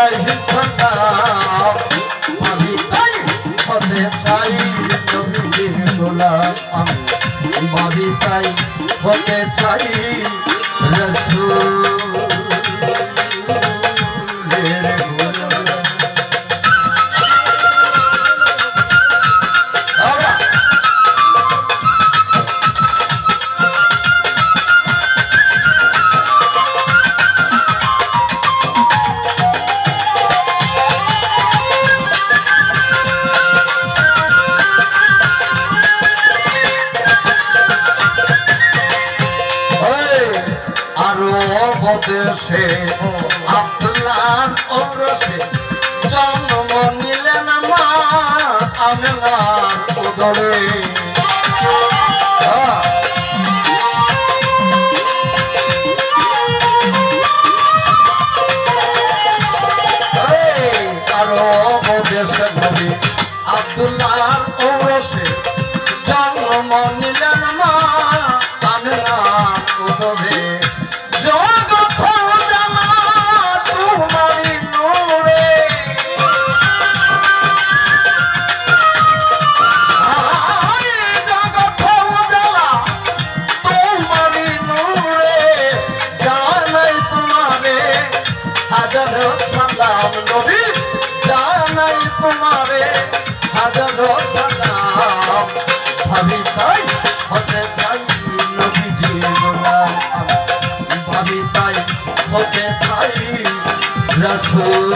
আলাইহি সাল্লাম আমি তাই হতে চাই নবীর গোলাম আমি তাই হতে চাই বদেশে আব্দুল্লাহ ওরসে। জন্ম নিলেন মা আমেনার উদরে। আব্দুল্লাহ ওরসে। জন্ম নিলেন মা তোমারে হাজার সালাম। ভাবি তাই হতে চাই নবীজি গোলাম ভাবি তাই হতে চাই রসুল।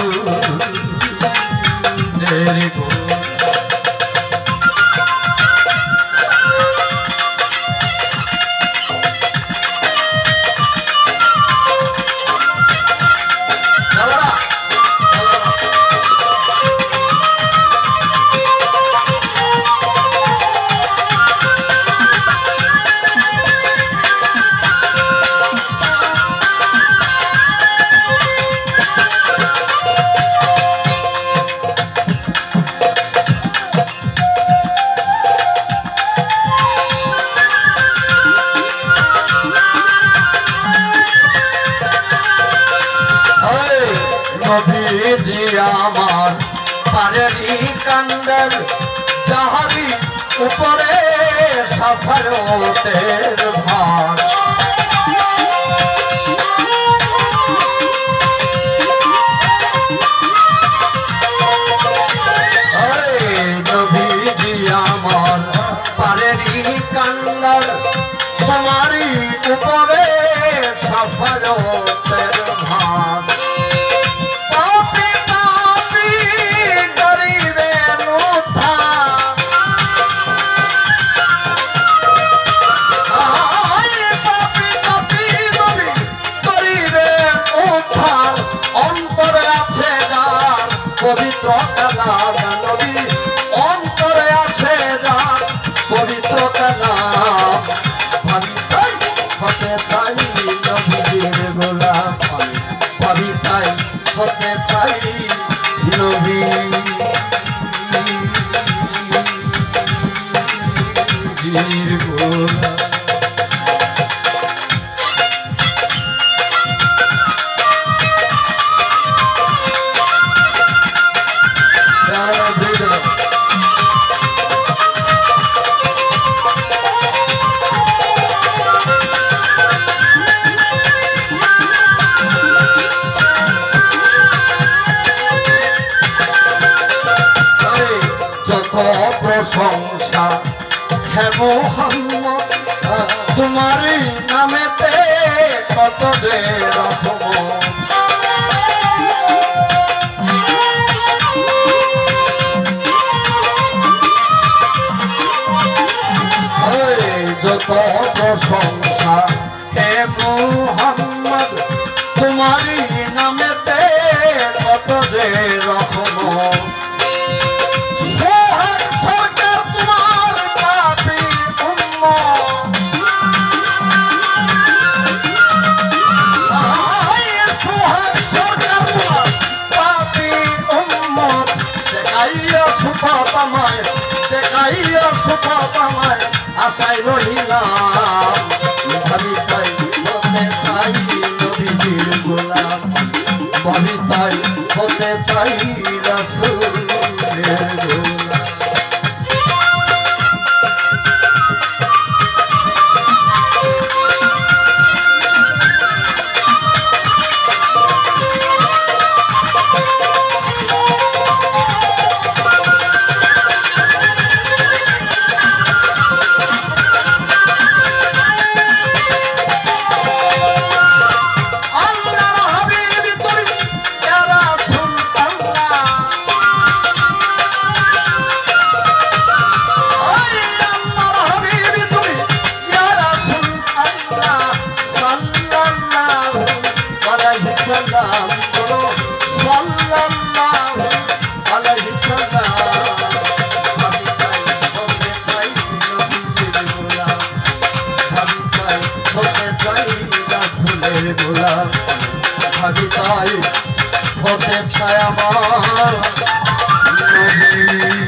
নবীজি আমার পারেরি কান্দার যাহারি উপরে সফরতের ভার। তোমারই উপরে সফরতের কালাম নবী অন্তরে আছে যার পবিত্র কালাম ভাবি তাই হতে চাই নবীর গোলাম। আমি তাই হতে চাই নবী গোলাম। হে মোহাম্মদ তোমারই নামেতে কত যে এই যত প্রশংসা হে মোহাম্মদ, তোমারই নামেতে কত যে রহমত কথা আমার আশায় রহিলাম। ভবিতাই হতে চাই নবীজির গোলাম। ভবিতাই হতে চাই গোলাম আমি তাই আমার নবী